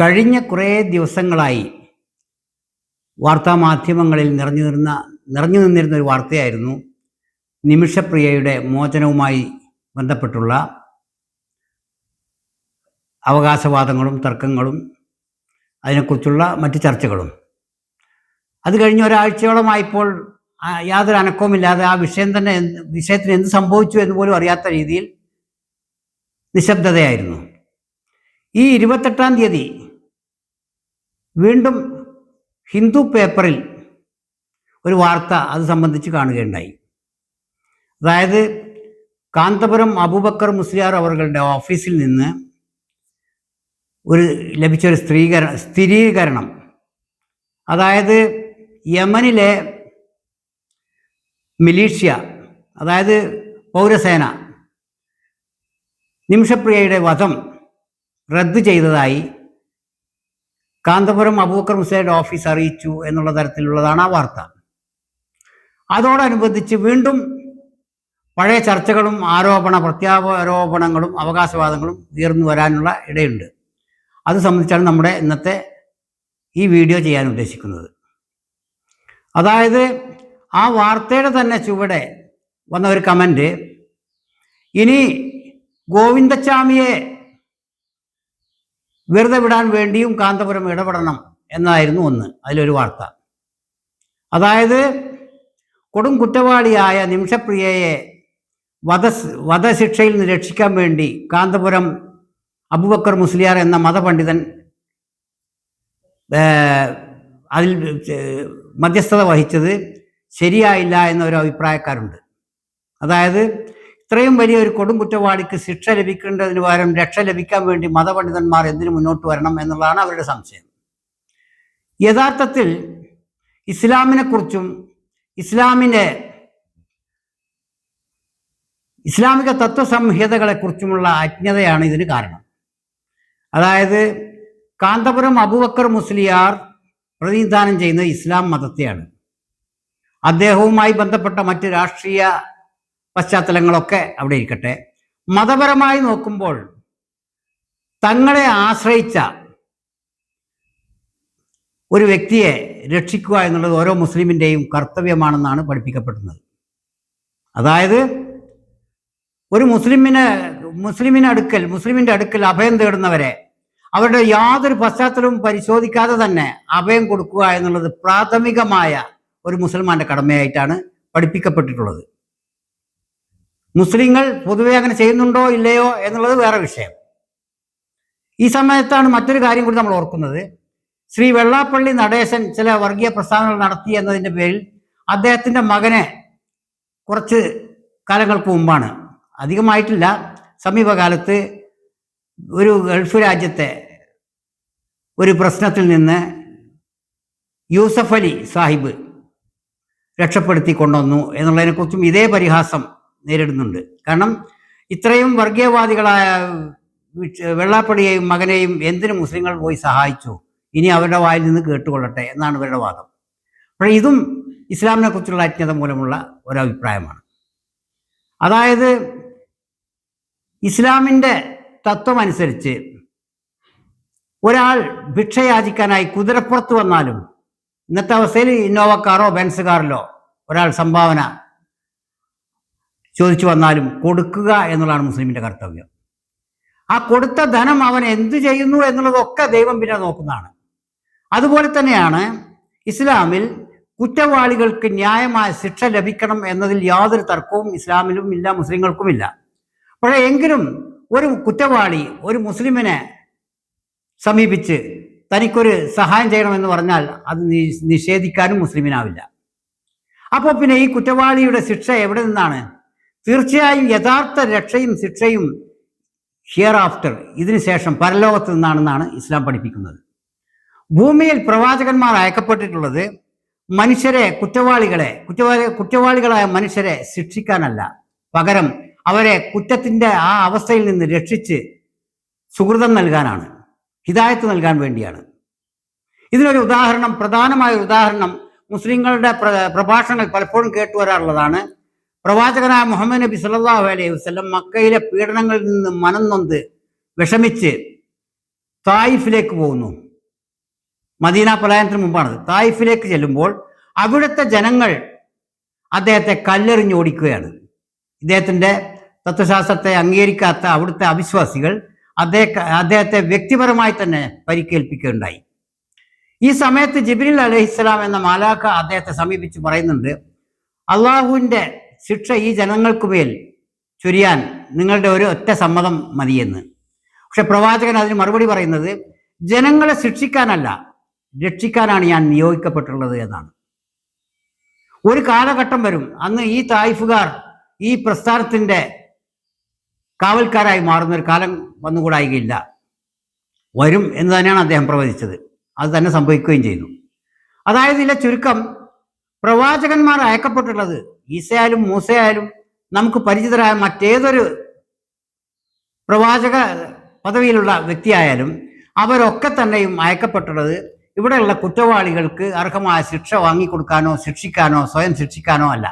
കഴിഞ്ഞ കുറേ ദിവസങ്ങളായി വാർത്താമാധ്യമങ്ങളിൽ നിറഞ്ഞു നിന്ന നിറഞ്ഞു നിന്നിരുന്ന ഒരു വാർത്തയായിരുന്നു നിമിഷപ്രിയയുടെ മോചനവുമായി ബന്ധപ്പെട്ടുള്ള അവകാശവാദങ്ങളും തർക്കങ്ങളും അതിനെക്കുറിച്ചുള്ള മറ്റ് ചർച്ചകളും. അത് കഴിഞ്ഞ ഒരാഴ്ചയോളമായപ്പോൾ യാതൊരു അനക്കവുമില്ലാതെ ആ വിഷയം തന്നെ വിഷയത്തിന് എന്ത് സംഭവിച്ചു എന്ന് പോലും അറിയാത്ത രീതിയിൽ നിശബ്ദതയായിരുന്നു. ഈ ഇരുപത്തെട്ടാം തീയതി വീണ്ടും ഹിന്ദു പേപ്പറിൽ ഒരു വാർത്ത അത് സംബന്ധിച്ച് കാണുകയുണ്ടായി. അതായത് കാന്തപുരം അബൂബക്കർ മുസ്ലിയാർ അവരുടെ ഓഫീസിൽ നിന്ന് ഒരു ലഭിച്ചൊരു സ്ത്രീകര സ്ഥിരീകരണം. അതായത് യമനിലെ മിലീഷ്യ അതായത് പൗരസേന നിമിഷപ്രിയയുടെ വധം റദ്ദു ചെയ്തതായി കാന്തപുരം അബൂക്കർ മുസയുടെ ഓഫീസ് അറിയിച്ചു എന്നുള്ള തരത്തിലുള്ളതാണ് ആ വാർത്ത. അതോടനുബന്ധിച്ച് വീണ്ടും പഴയ ചർച്ചകളും ആരോപണ പ്രത്യാരോപണങ്ങളും അവകാശവാദങ്ങളും ഉയർന്നു വരാനുള്ള ഇടയുണ്ട്. അത് സംബന്ധിച്ചാണ് നമ്മുടെ ഇന്നത്തെ ഈ വീഡിയോ ചെയ്യാൻ ഉദ്ദേശിക്കുന്നത്. അതായത് ആ വാർത്തയുടെ തന്നെ ചുവടെ വന്ന ഒരു കമന്റ് ഇനി ഗോവിന്ദച്ചാമിയെ വെറുതെ വിടാൻ വേണ്ടിയും കാന്തപുരം ഇടപെടണം എന്നായിരുന്നു ഒന്ന് അതിലൊരു വാർത്ത. അതായത് കൊടും കുറ്റവാളിയായ നിമിഷപ്രിയയെ വധ വധശിക്ഷയിൽ നിന്ന് രക്ഷിക്കാൻ വേണ്ടി കാന്തപുരം അബുബക്കർ മുസ്ലിയാർ എന്ന മതപണ്ഡിതൻ അതിൽ മധ്യസ്ഥത വഹിച്ചത് ശരിയായില്ല എന്നൊരു അഭിപ്രായക്കാരുണ്ട്. അതായത് ഇത്രയും വലിയ ഒരു കൊടും കുറ്റവാളിക്ക് ശിക്ഷ ലഭിക്കേണ്ടതിന് പകരം രക്ഷ ലഭിക്കാൻ വേണ്ടി മതപണ്ഡിതന്മാർ എന്തിനു മുന്നോട്ട് വരണം എന്നുള്ളതാണ് അവരുടെ സംശയം. യഥാർത്ഥത്തിൽ ഇസ്ലാമിനെ കുറിച്ചും ഇസ്ലാമിന്റെ ഇസ്ലാമിക തത്വസംഹിതകളെക്കുറിച്ചുമുള്ള അജ്ഞതയാണ് ഇതിന് കാരണം. അതായത് കാന്തപുരം അബുബക്കർ മുസ്ലിയാർ പ്രതിനിധാനം ചെയ്യുന്നത് ഇസ്ലാം മതത്തെയാണ്. അദ്ദേഹവുമായി ബന്ധപ്പെട്ട മറ്റ് രാഷ്ട്രീയ പശ്ചാത്തലങ്ങളൊക്കെ അവിടെ ഇരിക്കട്ടെ. മതപരമായി നോക്കുമ്പോൾ തങ്ങളെ ആശ്രയിച്ച ഒരു വ്യക്തിയെ രക്ഷിക്കുക എന്നുള്ളത് ഓരോ മുസ്ലിമിന്റെയും കർത്തവ്യമാണെന്നാണ് പഠിപ്പിക്കപ്പെടുന്നത്. അതായത് ഒരു മുസ്ലിമിനെ മുസ്ലിമിന് അടുക്കൽ മുസ്ലിമിന്റെ അടുക്കൽ അഭയം തേടുന്നവരെ അവരുടെ യാതൊരു പശ്ചാത്തലവും പരിശോധിക്കാതെ തന്നെ അഭയം കൊടുക്കുക എന്നുള്ളത് പ്രാഥമികമായ ഒരു മുസൽമാന്റെ കടമയായിട്ടാണ് പഠിപ്പിക്കപ്പെട്ടിട്ടുള്ളത്. മുസ്ലിങ്ങൾ പൊതുവെ അങ്ങനെ ചെയ്യുന്നുണ്ടോ ഇല്ലയോ എന്നുള്ളത് വേറെ വിഷയം. ഈ സമയത്താണ് മറ്റൊരു കാര്യം കൂടി നമ്മൾ ഓർക്കുന്നത്. ശ്രീ വെള്ളാപ്പള്ളി നടേശൻ ചില വർഗീയ പ്രസ്ഥാനങ്ങൾ നടത്തി എന്നതിന്റെ പേരിൽ അദ്ദേഹത്തിന്റെ മകനെ കുറച്ച് കാലങ്ങൾക്ക് മുമ്പാണ്. അധികമായിട്ടില്ല. സമീപകാലത്ത് ഒരു ഗൾഫ് രാജ്യത്തെ ഒരു പ്രശ്നത്തിൽ നിന്ന് യൂസഫ് അലി സാഹിബ് രക്ഷപ്പെടുത്തി കൊണ്ടുവന്നു എന്നുള്ളതിനെക്കുറിച്ചും ഇതേ പരിഹാസം നേരിടുന്നുണ്ട്. കാരണം ഇത്രയും വർഗീയവാദികളായ വെള്ളാപ്പടിയെയും മകനെയും എന്തിനു മുസ്ലിങ്ങൾ പോയി സഹായിച്ചു? ഇനി അവരുടെ വായിൽ നിന്ന് കേട്ടുകൊള്ളട്ടെ എന്നാണ് ഇവരുടെ വാദം. അപ്പോൾ ഇതും ഇസ്ലാമിനെ കുറിച്ചുള്ള അജ്ഞത മൂലമുള്ള ഒരഭിപ്രായമാണ്. അതായത് ഇസ്ലാമിന്റെ തത്വം അനുസരിച്ച് ഒരാൾ ഭിക്ഷയാചിക്കാനായി കുതിരപ്പുറത്ത് വന്നാലും ഇന്നത്തെ അവസ്ഥയിൽ ഇന്നോവ കാറോ ബെൻസ് കാറിലോ ഒരാൾ സംഭാവന ചോദിച്ചു വന്നാലും കൊടുക്കുക എന്നുള്ളതാണ് മുസ്ലിമിന്റെ കർത്തവ്യം. ആ കൊടുത്ത ധനം അവൻ എന്ത് ചെയ്യുന്നു എന്നുള്ളതൊക്കെ ദൈവം പിന്നെ നോക്കുന്നതാണ്. അതുപോലെ തന്നെയാണ് ഇസ്ലാമിൽ കുറ്റവാളികൾക്ക് ന്യായമായ ശിക്ഷ ലഭിക്കണം എന്നതിൽ യാതൊരു തർക്കവും ഇസ്ലാമിലും ഇല്ല മുസ്ലിങ്ങൾക്കും ഇല്ല. പക്ഷേ എങ്കിലും ഒരു കുറ്റവാളി ഒരു മുസ്ലിമിനെ സമീപിച്ച് തനിക്കൊരു സഹായം ചെയ്യണമെന്ന് പറഞ്ഞാൽ അത് നിഷേധിക്കാനും മുസ്ലിമിനാവില്ല. അപ്പോൾ പിന്നെ ഈ കുറ്റവാളിയുടെ ശിക്ഷ എവിടെ നിന്നാണ്? തീർച്ചയായും യഥാർത്ഥ രക്ഷയും ശിക്ഷയും ഹിയർ ആഫ്റ്റർ ഇതിനുശേഷം പരലോകത്ത് നിന്നാണെന്നാണ് ഇസ്ലാം പഠിപ്പിക്കുന്നത്. ഭൂമിയിൽ പ്രവാചകന്മാർ അയക്കപ്പെട്ടിട്ടുള്ളത് മനുഷ്യരെ കുറ്റവാളികളെ കുറ്റവാളി കുറ്റവാളികളായ മനുഷ്യരെ ശിക്ഷിക്കാനല്ല. പകരം അവരെ കുറ്റത്തിന്റെ ആ അവസ്ഥയിൽ നിന്ന് രക്ഷിച്ച് സുഹൃതം നൽകാനാണ് ഹിതായത്ത് നൽകാൻ വേണ്ടിയാണ്. ഇതിനൊരു ഉദാഹരണം പ്രധാനമായ ഉദാഹരണം മുസ്ലിങ്ങളുടെ പ്രഭാഷണങ്ങൾ പലപ്പോഴും കേട്ടു വരാറുള്ളതാണ് പ്രവാചകനായ മുഹമ്മദ് നബി സല്ലാഹു അലൈഹി വസ്ലം മക്കയിലെ പീഡനങ്ങളിൽ നിന്ന് മനം നൊന്ത് വിഷമിച്ച് തായിഫിലേക്ക് പോകുന്നു. മദീന പലായനത്തിന് മുമ്പാണ്. തായിഫിലേക്ക് ചെല്ലുമ്പോൾ അവിടുത്തെ ജനങ്ങൾ അദ്ദേഹത്തെ കല്ലെറിഞ്ഞ് ഓടിക്കുകയാണ്. ഇദ്ദേഹത്തിന്റെ തത്വശാസ്ത്രത്തെ അംഗീകരിക്കാത്ത അവിടുത്തെ അവിശ്വാസികൾ അദ്ദേഹ അദ്ദേഹത്തെ വ്യക്തിപരമായി തന്നെ പരിക്കേൽപ്പിക്കുകയുണ്ടായി. ഈ സമയത്ത് ജിബ്രീൽ അലഹിസ്സലാം എന്ന മാലാഖ അദ്ദേഹത്തെ സമീപിച്ച് പറയുന്നുണ്ട് അള്ളാഹുവിന്റെ ശിക്ഷ ഈ ജനങ്ങൾക്കുമേൽ ചൊരിയാൻ നിങ്ങളുടെ ഒരു ഒറ്റ സമ്മതം മതിയെന്ന്. പക്ഷെ പ്രവാചകൻ അതിന് മറുപടി പറയുന്നത് ജനങ്ങളെ ശിക്ഷിക്കാനല്ല രക്ഷിക്കാനാണ് ഞാൻ നിയോഗിക്കപ്പെട്ടുള്ളത് എന്നാണ്. ഒരു കാലഘട്ടം വരും അന്ന് ഈ തായിഫുകാർ ഈ പ്രസ്ഥാനത്തിന്റെ കാവൽക്കാരായി മാറുന്ന ഒരു കാലം വന്നുകൂടായികയില്ല. വരും എന്ന് തന്നെയാണ് അദ്ദേഹം പ്രവചിച്ചത്. അത് തന്നെ സംഭവിക്കുകയും ചെയ്തു അതായത് ഇതിലെ ചുരുക്കം പ്രവാചകന്മാർ അയക്കപ്പെട്ടിട്ടുള്ളത് ഈസയായാലും മൂസയായാലും നമുക്ക് പരിചിതരായ മറ്റേതൊരു പ്രവാചക പദവിയിലുള്ള വ്യക്തിയായാലും അവരൊക്കെ തന്നെയും അയക്കപ്പെട്ടുള്ളത് ഇവിടെയുള്ള കുറ്റവാളികൾക്ക് അർഹമായ ശിക്ഷ വാങ്ങിക്കൊടുക്കാനോ ശിക്ഷിക്കാനോ സ്വയം ശിക്ഷിക്കാനോ അല്ല.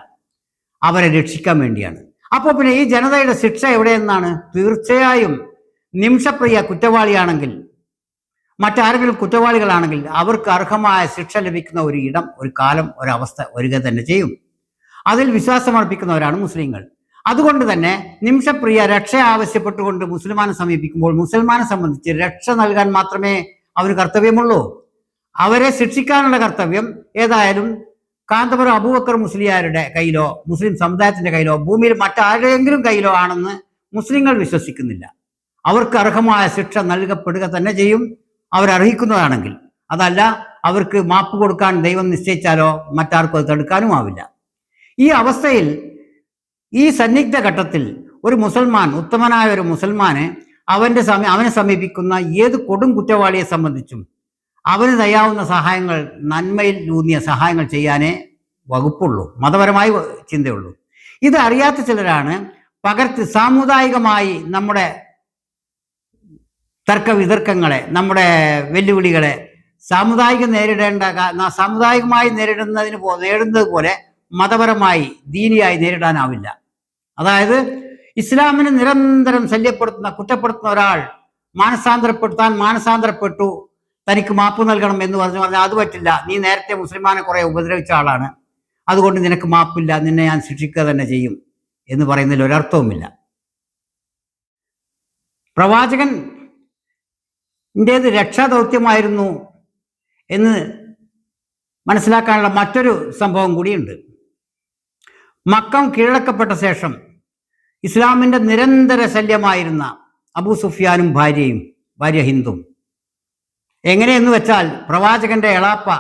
അവരെ രക്ഷിക്കാൻ വേണ്ടിയാണ്. അപ്പോൾ പിന്നെ ഈ ജനതയുടെ ശിക്ഷ എവിടെയെന്നാണ്? തീർച്ചയായും നിമിഷപ്രിയ കുറ്റവാളിയാണെങ്കിൽ മറ്റാരെങ്കിലും കുറ്റവാളികളാണെങ്കിൽ അവർക്ക് അർഹമായ ശിക്ഷ ലഭിക്കുന്ന ഒരു ഇടം ഒരു കാലം ഒരവസ്ഥ വരിക തന്നെ ചെയ്യും. അതിൽ വിശ്വാസമർപ്പിക്കുന്നവരാണ് മുസ്ലിങ്ങൾ. അതുകൊണ്ട് തന്നെ നിമിഷപ്രിയ രക്ഷ ആവശ്യപ്പെട്ടുകൊണ്ട് മുസ്ലിമാനെ സമീപിക്കുമ്പോൾ മുസൽമാനെ സംബന്ധിച്ച് രക്ഷ നൽകാൻ മാത്രമേ അവന് കർത്തവ്യമുള്ളൂ. അവരെ ശിക്ഷിക്കാനുള്ള കർത്തവ്യം ഏതായാലും കാന്തപുരം അബൂബക്കർ മുസ്ലിയാരുടെ കയ്യിലോ മുസ്ലിം സമുദായത്തിന്റെ കയ്യിലോ ഭൂമിയിൽ മറ്റാരുടെയെങ്കിലും കയ്യിലോ ആണെന്ന് മുസ്ലിങ്ങൾ വിശ്വസിക്കുന്നില്ല. അവർക്ക് അർഹമായ ശിക്ഷ നൽകപ്പെടുക തന്നെ ചെയ്യും. അവരർഹിക്കുന്നതാണെങ്കിൽ അതല്ല അവർക്ക് മാപ്പ് കൊടുക്കാൻ ദൈവം നിശ്ചയിച്ചാലോ മറ്റാർക്കും അത് തടുക്കാനും ആവില്ല. ഈ അവസ്ഥയിൽ ഈ സന്നിഗ്ധ ഘട്ടത്തിൽ ഒരു മുസൽമാൻ ഉത്തമനായ ഒരു മുസൽമാന് അവന്റെ സമീ അവനെ സമീപിക്കുന്ന ഏത് കൊടും കുറ്റവാളിയെ സംബന്ധിച്ചും അവന് തയ്യാവുന്ന സഹായങ്ങൾ നന്മയിൽ ഊന്നിയ സഹായങ്ങൾ ചെയ്യാനേ വകുപ്പുള്ളൂ. മതപരമായി ചിന്തയുള്ളൂ. ഇത് അറിയാത്ത ചിലരാണ് പകർത്തി സാമുദായികമായി നമ്മുടെ തർക്ക വിതർക്കങ്ങളെ നമ്മുടെ വെല്ലുവിളികളെ സാമുദായിക നേരിടേണ്ട സാമുദായികമായി നേരിടുന്നതിന് പോ നേരിടുന്നത് പോലെ മതപരമായി ദീനിയായി നേരിടാനാവില്ല. അതായത് ഇസ്ലാമിനെ നിരന്തരം ശല്യപ്പെടുത്തുന്ന കുറ്റപ്പെടുത്തുന്ന ഒരാൾ മാനസാന്തരപ്പെടുത്താൻ മാനസാന്തരപ്പെട്ടു തനിക്ക് മാപ്പ് നൽകണം എന്ന് പറഞ്ഞു പറഞ്ഞാൽ അത് പറ്റില്ല നീ നേരത്തെ മുസ്ലിമാനെ കുറെ ഉപദ്രവിച്ച ആളാണ് അതുകൊണ്ട് നിനക്ക് മാപ്പില്ല നിന്നെ ഞാൻ ശിക്ഷിക്കുക തന്നെ ചെയ്യും എന്ന് പറയുന്നതിൽ ഒരർത്ഥവുമില്ല. പ്രവാചകൻ ഇന്റേത് രക്ഷാദൗത്യമായിരുന്നു എന്ന് മനസ്സിലാക്കാനുള്ള മറ്റൊരു സംഭവം കൂടിയുണ്ട്. മക്കം കീഴടക്കപ്പെട്ട ശേഷം ഇസ്ലാമിന്റെ നിരന്തര ശല്യമായിരുന്ന അബൂ സുഫിയാനും ഭാര്യയും ഭാര്യ ഹിന്ദും എങ്ങനെയെന്ന് വെച്ചാൽ പ്രവാചകന്റെ എളാപ്പ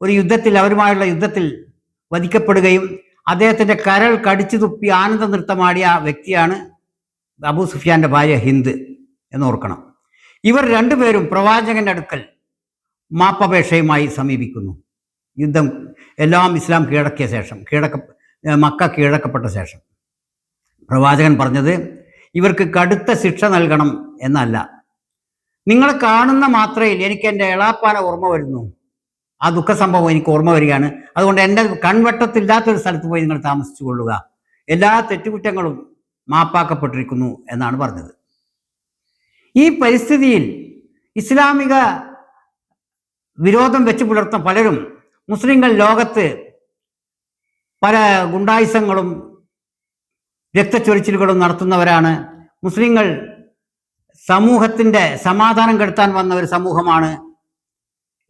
ഒരു യുദ്ധത്തിൽ അവരുമായുള്ള യുദ്ധത്തിൽ വധിക്കപ്പെടുകയും അദ്ദേഹത്തിന്റെ കരൾ കടിച്ചു തുപ്പി ആനന്ദ നൃത്തമാടിയ വ്യക്തിയാണ് അബൂ സുഫിയാന്റെ ഭാര്യ ഹിന്ദ് എന്ന് ഓർക്കണം. ഇവർ രണ്ടുപേരും പ്രവാചകന്റെ അടുക്കൽ മാപ്പപേക്ഷയുമായി സമീപിക്കുന്നു. യുദ്ധം എല്ലാം ഇസ്ലാം കീഴടക്കിയ ശേഷം കീഴടക്ക മക്ക കീഴടക്കപ്പെട്ട ശേഷം. പ്രവാചകൻ പറഞ്ഞത് ഇവർക്ക് കടുത്ത ശിക്ഷ നൽകണം എന്നല്ല. നിങ്ങളെ കാണുന്ന മാത്രയിൽ എനിക്ക് എന്റെ എളാപ്പാന ഓർമ്മ വരുന്നു. ആ ദുഃഖ സംഭവം എനിക്ക് ഓർമ്മ വരികയാണ്. അതുകൊണ്ട് എന്റെ കൺവട്ടത്തില്ലാത്തൊരു സ്ഥലത്ത് പോയി നിങ്ങൾ താമസിച്ചു കൊള്ളുക എല്ലാ തെറ്റുകുറ്റങ്ങളും മാപ്പാക്കപ്പെട്ടിരിക്കുന്നു എന്നാണ് പറഞ്ഞത്. ഈ പരിസ്ഥിതിയിൽ ഇസ്ലാമിക വിരോധം വെച്ച് പുലർത്തുന്ന പലരും മുസ്ലിങ്ങൾ ലോകത്ത് പല ഗുണ്ടായുസങ്ങളും രക്തച്ചൊരിച്ചിലുകളും നടത്തുന്നവരാണ്. മുസ്ലിങ്ങൾ സമൂഹത്തിന്റെ സമാധാനം കെടുത്താൻ വന്ന ഒരു സമൂഹമാണ്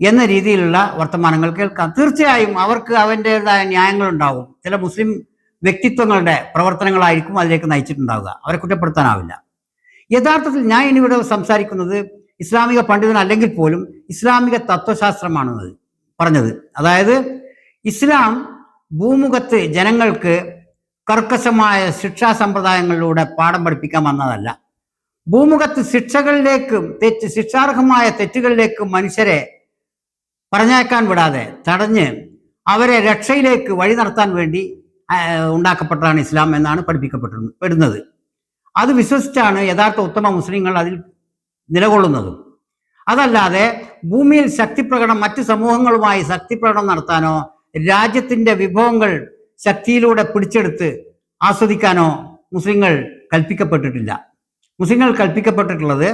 എന്ന രീതിയിലുള്ള വർത്തമാനങ്ങൾ കേൾക്കാം. തീർച്ചയായും അവർക്ക് അവന്റെതായ ന്യായങ്ങളുണ്ടാവും. ചില മുസ്ലിം വ്യക്തിത്വങ്ങളുടെ പ്രവർത്തനങ്ങളായിരിക്കും അതിലേക്ക് നയിച്ചിട്ടുണ്ടാവുക. അവരെ കുറ്റപ്പെടുത്താനാവില്ല. യഥാർത്ഥത്തിൽ ഞാൻ ഇനിവിടെ സംസാരിക്കുന്നത് ഇസ്ലാമിക പണ്ഡിതൻ അല്ലെങ്കിൽ പോലും ഇസ്ലാമിക തത്വശാസ്ത്രമാണ് പറഞ്ഞത്. അതായത് ഇസ്ലാം ഭൂമുഖത്ത് ജനങ്ങൾക്ക് കർക്കശമായ ശിക്ഷാ സമ്പ്രദായങ്ങളിലൂടെ പാഠം പഠിപ്പിക്കാൻ വന്നതല്ല. ഭൂമുഖത്ത് ശിക്ഷകളിലേക്കും തെറ്റ് ശിക്ഷാർഹമായ തെറ്റുകളിലേക്കും മനുഷ്യരെ പറഞ്ഞേക്കാൻ വിടാതെ തടഞ്ഞ് അവരെ രക്ഷയിലേക്ക് വഴി നടത്താൻ വേണ്ടി ഉണ്ടാക്കപ്പെട്ടതാണ് ഇസ്ലാം എന്നാണ് പഠിപ്പിക്കപ്പെട്ടു പെടുന്നത്. അത് വിശ്വസിച്ചാണ് യഥാർത്ഥ ഉത്തമ മുസ്ലിങ്ങൾ അതിൽ നിലകൊള്ളുന്നത്. അതല്ലാതെ ഭൂമിയിൽ ശക്തിപ്രകടനം മറ്റ് സമൂഹങ്ങളുമായി ശക്തിപ്രകടനം നടത്താനോ രാജ്യത്തിന്റെ വിഭവങ്ങൾ ശക്തിയിലൂടെ പിടിച്ചെടുത്ത് ആസ്വദിക്കാനോ മുസ്ലിങ്ങൾ കൽപ്പിക്കപ്പെട്ടിട്ടില്ല. മുസ്ലിങ്ങൾ കൽപ്പിക്കപ്പെട്ടിട്ടുള്ളത്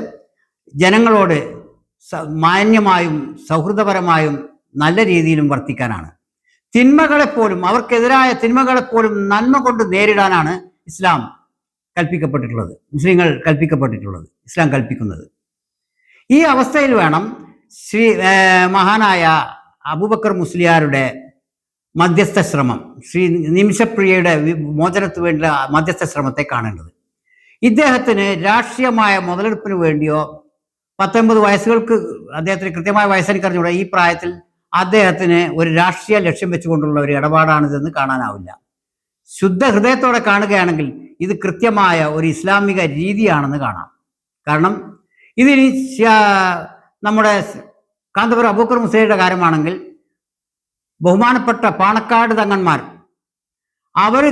ജനങ്ങളോട് മാന്യമായും സൗഹൃദപരമായും നല്ല രീതിയിലും വർത്തിക്കാനാണ്. തിന്മകളെപ്പോലും അവർക്കെതിരായ തിന്മകളെപ്പോലും നന്മ കൊണ്ട് നേരിടാനാണ് ഇസ്ലാം കൽപ്പിക്കപ്പെട്ടിട്ടുള്ളത്. മുസ്ലിങ്ങൾ കൽപ്പിക്കപ്പെട്ടിട്ടുള്ളത്. ഇസ്ലാം കൽപ്പിക്കുന്നത്. ഈ അവസ്ഥയിൽ വേണം ശ്രീ മഹാനായ അബൂബക്കർ മുസ്ലിയാരുടെ മധ്യസ്ഥ ശ്രമം. ശ്രീ നിമിഷപ്രിയയുടെ മോചനത്തിന് വേണ്ടിയുള്ള മധ്യസ്ഥ ശ്രമത്തെ കാണേണ്ടത്. ഇദ്ദേഹത്തിന് രാഷ്ട്രീയമായ മുതലെടുപ്പിന് വേണ്ടിയോ പത്തൊമ്പത് വയസ്സുകൾക്ക് അദ്ദേഹത്തിന് കൃത്യമായ വയസ്സെനിക്കറിഞ്ഞൂടെ ഈ പ്രായത്തിൽ അദ്ദേഹത്തിന് ഒരു രാഷ്ട്രീയ ലക്ഷ്യം വെച്ചുകൊണ്ടുള്ള ഒരു ഇടപാടാണിതെന്ന് കാണാനാവില്ല. ശുദ്ധ ഹൃദയത്തോടെ കാണുകയാണെങ്കിൽ ഇത് കൃത്യമായ ഒരു ഇസ്ലാമിക രീതിയാണെന്ന് കാണാം. കാരണം ഇതിനി നമ്മുടെ കാന്തപുരം അബൂക്കർ മുസൈയുടെ കാര്യമാണെങ്കിൽ ബഹുമാനപ്പെട്ട പാണക്കാട് തങ്ങന്മാർ അവർ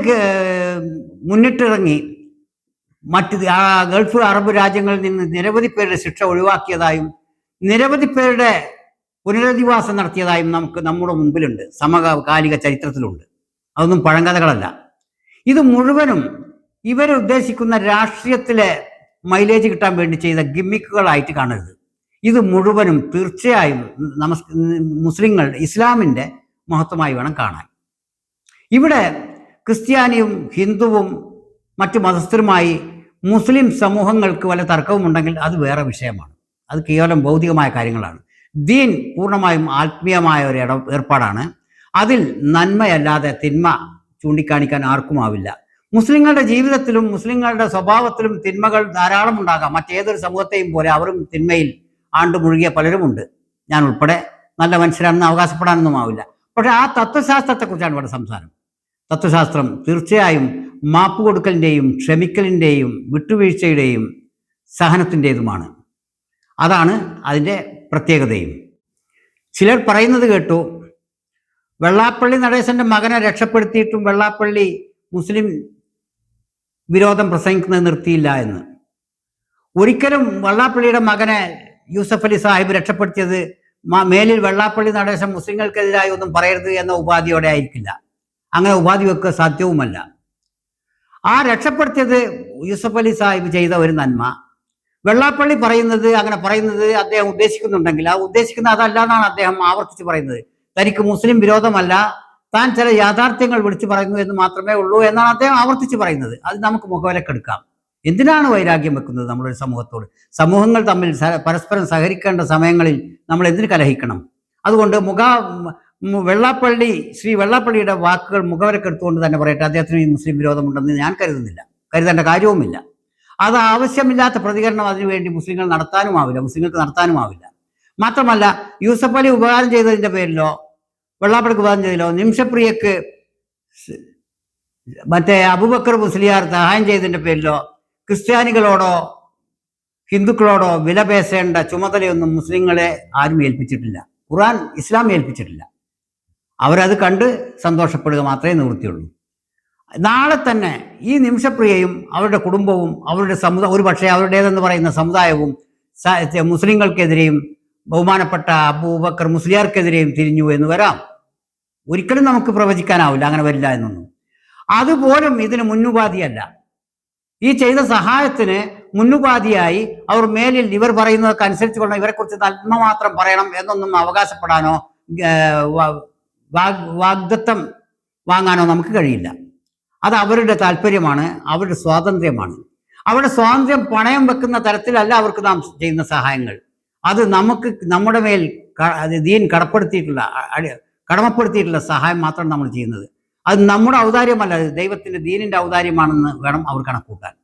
മുന്നിട്ടിറങ്ങി മറ്റ് ഗൾഫ് അറബ് രാജ്യങ്ങളിൽ നിന്ന് നിരവധി പേരുടെ ശിക്ഷ ഒഴിവാക്കിയതായും നിരവധി പേരുടെ പുനരധിവാസം നടത്തിയതായും നമുക്ക് നമ്മുടെ മുമ്പിലുണ്ട്. സമകാലിക ചരിത്രത്തിലുണ്ട്. അതൊന്നും പഴങ്കഥകളല്ല. ഇത് മുഴുവനും ഇവരുദ്ദേശിക്കുന്ന രാഷ്ട്രീയത്തിലെ മൈലേജ് കിട്ടാൻ വേണ്ടി ചെയ്ത ഗിമ്മിക്കുകളായിട്ട് കാണരുത്. ഇത് മുഴുവനും തീർച്ചയായും നമസ് മുസ്ലിങ്ങൾ ഇസ്ലാമിന്റെ മഹത്വമായി വേണം കാണാൻ. ഇവിടെ ക്രിസ്ത്യാനിയും ഹിന്ദുവും മറ്റു മതസ്ഥരുമായി മുസ്ലിം സമൂഹങ്ങൾക്ക് വല്ല തർക്കവുമുണ്ടെങ്കിൽ അത് വേറെ വിഷയമാണ്. അത് കേവലം ഭൗതികമായ കാര്യങ്ങളാണ്. ദീൻ പൂർണമായും ആത്മീയമായ ഒരു ഏർപ്പാടാണ്. അതിൽ നന്മയല്ലാതെ തിന്മ ചൂണ്ടിക്കാണിക്കാൻ ആർക്കുമാവില്ല മുസ്ലിങ്ങളുടെ ജീവിതത്തിലും മുസ്ലിങ്ങളുടെ സ്വഭാവത്തിലും തിന്മകൾ ധാരാളം ഉണ്ടാകാം. മറ്റേതൊരു സമൂഹത്തെയും പോലെ അവരും തിന്മയിൽ ആണ്ടു മുഴുകിയ പലരുമുണ്ട്. ഞാൻ ഉൾപ്പെടെ നല്ല മനുഷ്യരാണെന്ന് അവകാശപ്പെടാനൊന്നും ആവില്ല. പക്ഷെ ആ തത്വശാസ്ത്രത്തെക്കുറിച്ചാണ് ഇവിടെ സംസാരം. തത്വശാസ്ത്രം തീർച്ചയായും മാപ്പ് കൊടുക്കലിന്റെയും ക്ഷമിക്കലിന്റെയും വിട്ടുവീഴ്ചയുടെയും സഹനത്തിന്റെതുമാണ്. അതാണ് അതിന്റെ പ്രത്യേകതയും. ചിലർ പറയുന്നത് കേട്ടു വെള്ളാപ്പള്ളി നടേശന്റെ മകനെ രക്ഷപ്പെടുത്തിയിട്ടും വെള്ളാപ്പള്ളി മുസ്ലിം വിരോധം പ്രസംഗിക്കുന്നത് നിർത്തിയില്ല എന്ന്. ഒരിക്കലും വെള്ളാപ്പള്ളിയുടെ മകനെ യൂസഫ് അലി സാഹിബ് രക്ഷപ്പെടുത്തിയത് മേലിൽ വെള്ളാപ്പള്ളി നടേശൻ മുസ്ലിങ്ങൾക്കെതിരായി ഒന്നും പറയരുത് എന്ന ഉപാധിയോടെ ആയിരിക്കില്ല. അങ്ങനെ ഉപാധി വെക്കുക സാധ്യവുമല്ല. ആ രക്ഷപ്പെടുത്തിയത് യൂസഫ് അലി സാഹിബ് ചെയ്ത ഒരു നന്മ. വെള്ളാപ്പള്ളി പറയുന്നത് അങ്ങനെ പറയുന്നത് അദ്ദേഹം ഉദ്ദേശിക്കുന്നുണ്ടെങ്കിൽ ആ ഉദ്ദേശിക്കുന്ന അതല്ല എന്നാണ് അദ്ദേഹം ആവർത്തിച്ച് പറയുന്നത്. തനിക്ക് മുസ്ലിം വിരോധമല്ല താൻ ചില യാഥാർത്ഥ്യങ്ങൾ വിളിച്ചു പറയുന്നു എന്ന് മാത്രമേ ഉള്ളൂ എന്നാണ് അദ്ദേഹം ആവർത്തിച്ച് പറയുന്നത്. അത് നമുക്ക് മുഖവിലക്കെടുക്കാം എന്തിനാണ് വൈരാഗ്യം വെക്കുന്നത് നമ്മളൊരു സമൂഹത്തോട്? സമൂഹങ്ങൾ തമ്മിൽ പരസ്പരം സഹകരിക്കേണ്ട സമയങ്ങളിൽ നമ്മൾ എന്തിനു കലഹിക്കണം? അതുകൊണ്ട് മുഖ വെള്ളാപ്പള്ളി ശ്രീ വെള്ളാപ്പള്ളിയുടെ വാക്കുകൾ മുഖവരക്കെടുത്തുകൊണ്ട് തന്നെ പറയട്ടെ അദ്ദേഹത്തിന് ഈ മുസ്ലിം വിരോധമുണ്ടെന്ന് ഞാൻ കരുതുന്നില്ല. കരുതേണ്ട കാര്യവുമില്ല. അത് ആവശ്യമില്ലാത്ത പ്രതികരണം അതിനുവേണ്ടി മുസ്ലിങ്ങൾ നടത്താനുമാവില്ല മുസ്ലിങ്ങൾക്ക് നടത്താനുമാവില്ല. മാത്രമല്ല യൂസഫ് അലി ഉപകാരം ചെയ്തതിന്റെ പേരിലോ വെള്ളാപ്പള്ളിക്ക് ഉപകാരം ചെയ്തതിലോ നിമിഷപ്രിയക്ക് മറ്റേ അബുബക്കർ മുസ്ലിയാർ സഹായം ചെയ്തതിന്റെ പേരിലോ ക്രിസ്ത്യാനികളോടോ ഹിന്ദുക്കളോടോ വില പേശേണ്ട ചുമതലയൊന്നും മുസ്ലിങ്ങളെ ആരും ഏൽപ്പിച്ചിട്ടില്ല. ഖുറാൻ ഇസ്ലാം ഏൽപ്പിച്ചിട്ടില്ല. അവരത് കണ്ട് സന്തോഷപ്പെടുക മാത്രമേ നിവൃത്തിയുള്ളൂ. നാളെ തന്നെ ഈ നിമിഷപ്രിയയും അവരുടെ കുടുംബവും അവരുടെ സമുദായ ഒരു പക്ഷേ അവരുടേതെന്ന് പറയുന്ന സമുദായവും മുസ്ലിങ്ങൾക്കെതിരെയും ബഹുമാനപ്പെട്ട അബൂബക്കർ മുസ്ലിയാർക്കെതിരെയും തിരിഞ്ഞു എന്ന് വരാം. ഒരിക്കലും നമുക്ക് പ്രവചിക്കാനാവില്ല അങ്ങനെ വരില്ല എന്നൊന്നും. അതുപോലും ഇതിന് മുന്നുപാധിയല്ല. ഈ ചെയ്ത സഹായത്തിന് മുന്നുപാധിയായി അവർ മേലിൽ ഇവർ പറയുന്നതൊക്കെ അനുസരിച്ച് കൊണ്ട് ഇവരെക്കുറിച്ച് നന്മ മാത്രം പറയണം എന്നൊന്നും അവകാശപ്പെടാനോ വാഗ്ദത്തം വാങ്ങാനോ നമുക്ക് കഴിയില്ല. അത് അവരുടെ താല്പര്യമാണ് അവരുടെ സ്വാതന്ത്ര്യമാണ്. അവരുടെ സ്വാതന്ത്ര്യം പണയം വെക്കുന്ന തരത്തിലല്ല അവർക്ക് നാം ചെയ്യുന്ന സഹായങ്ങൾ. അത് നമുക്ക് നമ്മുടെ മേൽ ദീൻ കടപ്പെടുത്തിയിട്ടുള്ള കടമപ്പെടുത്തിയിട്ടുള്ള സഹായം മാത്രം നമ്മൾ ചെയ്യുന്നത്. അത് നമ്മുടെ ഔദാര്യമല്ല ദൈവത്തിന്റെ ദീനിന്റെ ഔദാര്യമാണെന്ന് വേണം അവർ കണക്കൂട്ടാൻ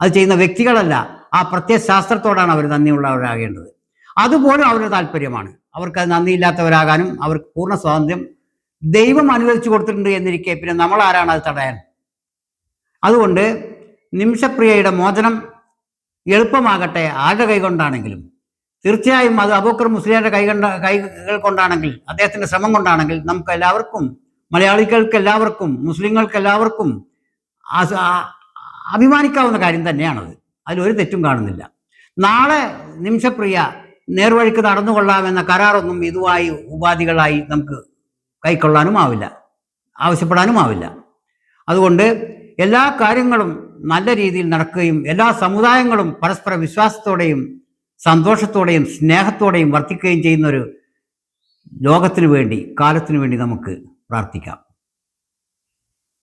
അത് ചെയ്യുന്ന വ്യക്തികളല്ല ആ പ്രത്യേക ശാസ്ത്രത്തോടാണ് അവർ നന്ദിയുള്ളവരാകേണ്ടത്. അതുപോലും അവരുടെ താല്പര്യമാണ്. അവർക്ക് നന്ദിയില്ലാത്തവരാകാനും അവർക്ക് പൂർണ സ്വാതന്ത്ര്യം ദൈവം അനുവദിച്ചു കൊടുത്തിട്ടുണ്ട് എന്നിരിക്കെ പിന്നെ നമ്മൾ ആരാണ് അത് തടയാൻ? അതുകൊണ്ട് നിമിഷപ്രിയയുടെ മോചനം എളുപ്പമാകട്ടെ ആരുടെ കൈകൊണ്ടാണെങ്കിലും. തീർച്ചയായും അത് അബൂക്കർ മുസ്ലിയാരുടെ കൈകണ്ട കൈകൾ കൊണ്ടാണെങ്കിൽ അദ്ദേഹത്തിന്റെ ശ്രമം കൊണ്ടാണെങ്കിൽ നമുക്ക് എല്ലാവർക്കും മലയാളികൾക്ക് എല്ലാവർക്കും മുസ്ലിങ്ങൾക്ക് എല്ലാവർക്കും അഭിമാനിക്കാവുന്ന കാര്യം തന്നെയാണത്. അതിലൊരു തെറ്റും കാണുന്നില്ല. നാളെ നിമിഷപ്രിയ നേർവഴിക്ക് നടന്നുകൊള്ളാമെന്ന കരാറൊന്നും ഇതുമായി ഉപാധികളായി നമുക്ക് കൈക്കൊള്ളാനും ആവില്ല. ആവശ്യപ്പെടാനും ആവില്ല. അതുകൊണ്ട് എല്ലാ കാര്യങ്ങളും നല്ല രീതിയിൽ നടക്കുകയും എല്ലാ സമുദായങ്ങളും പരസ്പര വിശ്വാസത്തോടെയും സന്തോഷത്തോടെയും സ്നേഹത്തോടെയും വർത്തിക്കുകയും ചെയ്യുന്ന ഒരു ലോകത്തിനു വേണ്ടി കാലത്തിനു വേണ്ടി നമുക്ക് പ്രാർത്ഥിക്കാം.